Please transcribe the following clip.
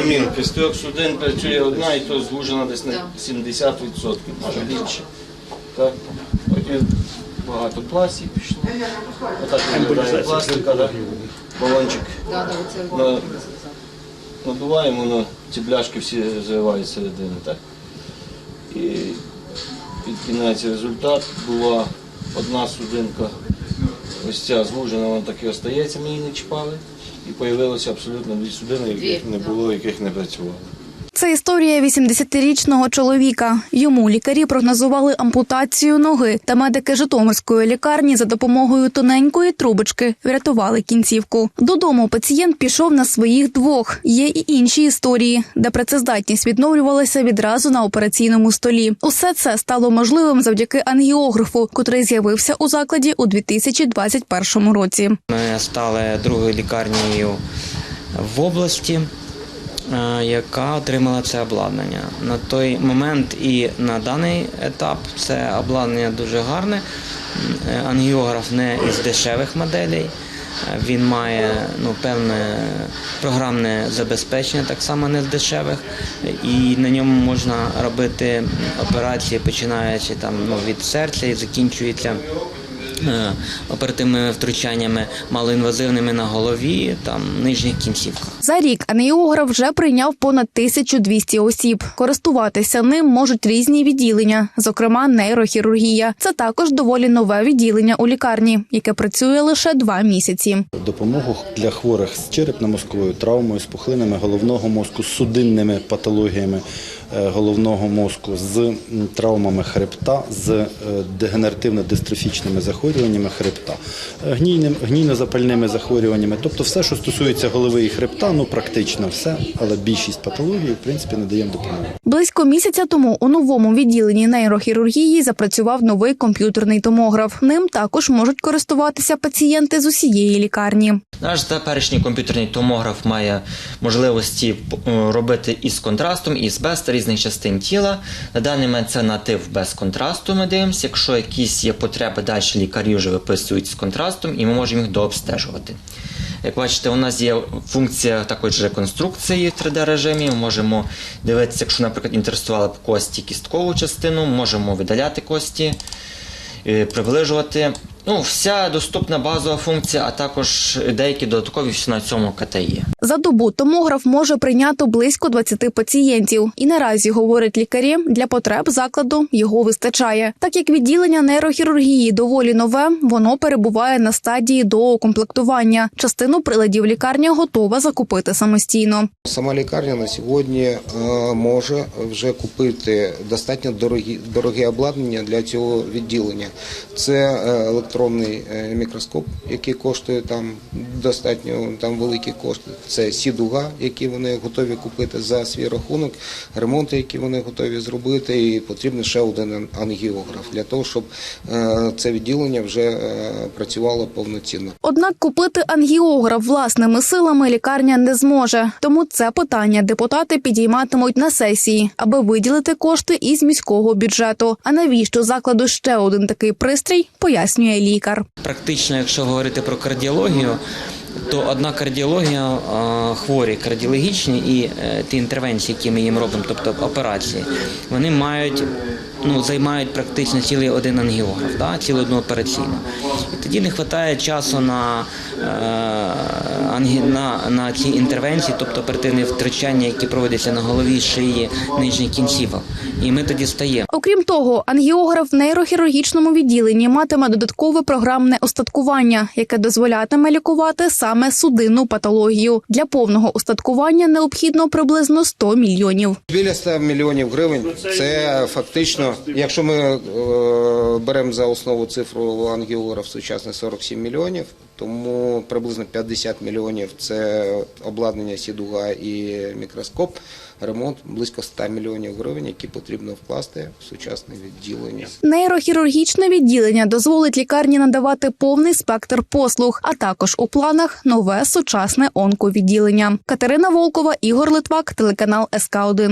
гомін. З трьох судин працює одна і то звужена десь на 70%, може більше. Так. Потім багато пластів пішло. Отак виглядає пластика, так. Балончик. На- Надуваємо, воно, ці бляшки всі зривають з середини. Так. І під кінець результат була одна судинка, ось ця звужена, вона так і остається, ми її не чіпали. І з'явилося абсолютно дві судини, яких не було, яких не працювало. Це історія 80-річного чоловіка. Йому лікарі прогнозували ампутацію ноги, та медики Житомирської лікарні за допомогою тоненької трубочки врятували кінцівку. Додому пацієнт пішов на своїх двох. Є і інші історії, де працездатність відновлювалася відразу на операційному столі. Усе це стало можливим завдяки ангіографу, котрий з'явився у закладі у 2021 році. Ми стали другою лікарнею в області, яка отримала це обладнання. На той момент і на даний етап це обладнання дуже гарне. Е, Ангіограф не із дешевих моделей. Е, Він має ну, певне програмне забезпечення, так само не з дешевих, і на ньому можна робити операції, починаючи там, ну, від серця і закінчується е, оперативними втручаннями малоінвазивними на голові, там нижніх кінцівках. За рік аніограф вже прийняв понад 1200 осіб. Користуватися ним можуть різні відділення, зокрема нейрохірургія. Це також доволі нове відділення у лікарні, яке працює лише два місяці. допомогу для хворих з черепно-мозковою травмою, з пухлинами головного мозку, з судинними патологіями головного мозку, з травмами хребта, з е, дегенеративно-дистрофічними захворюваннями хребта, е, гнійно-запальними захворюваннями. Тобто все, що стосується голови і хребта, ну практично все, але більшість патологій, в принципі, надаємо допомогу. Близько місяця тому у новому відділенні нейрохірургії запрацював новий комп'ютерний томограф. Ним також можуть користуватися пацієнти з усієї лікарні. Наш теперішній комп'ютерний томограф має можливості е, робити і з контрастом, і з без та різних частин тіла. На даний момент це натив без контрасту. Ми дивимося. Якщо якісь є потреби, далі лікарі вже виписують з контрастом, і ми можемо їх дообстежувати. Як бачите, у нас є функція також реконструкції в 3D режимі. Ми можемо дивитися, якщо, наприклад, інтересували б кості кісткову частину, можемо видаляти кості, е, приближувати. Ну, вся доступна базова функція, а також деякі додаткові всі на цьому КТ є. За добу томограф може прийняти близько 20 пацієнтів. І наразі, говорять лікарі, для потреб закладу його вистачає. Так як відділення нейрохірургії доволі нове, воно перебуває на стадії доукомплектування. Частину приладів лікарня готова закупити самостійно. Сама лікарня на сьогодні е, може вже купити достатньо дорогі, дороге обладнання для цього відділення. Це е, електронний е, мікроскоп, який коштує там достатньо там великі кошти. Це сідуга, які вони готові купити за свій рахунок, ремонти, які вони готові зробити, і потрібен ще один ангіограф для того, щоб е, це відділення вже е, працювало повноцінно. Однак купити ангіограф власними силами лікарня не зможе. Тому це питання депутати підійматимуть на сесії, аби виділити кошти із міського бюджету. А навіщо закладу ще один такий пристрій, пояснює лікар. Практично, якщо говорити про кардіологію, то одна кардіологія, е, хворі кардіологічні і е, ті інтервенції, які ми їм робимо, тобто операції, вони мають. Ну, займають практично цілий один ангіограф, да, цілу одну операційну. І тоді не вистачає часу на, е, на, на ці інтервенції, тобто оперативні втручання, які проводяться на голові, шиї, нижніх кінцівок. І ми тоді стаємо. Окрім того, ангіограф в нейрохірургічному відділенні матиме додаткове програмне остаткування, яке дозволятиме лікувати саме судинну патологію. Для повного устаткування необхідно приблизно 100 мільйонів. Біля 100 мільйонів гривень це фактично, якщо ми е, беремо за основу цифру ангіограф сучасний 47 мільйонів, тому приблизно 50 мільйонів це обладнання сідуга і мікроскоп, ремонт близько 100 мільйонів гривень, які потрібно вкласти в сучасне відділення. Нейрохірургічне відділення дозволить лікарні надавати повний спектр послуг, а також у планах нове сучасне онковідділення. Катерина Волкова, Ігор Литвак, телеканал СК 1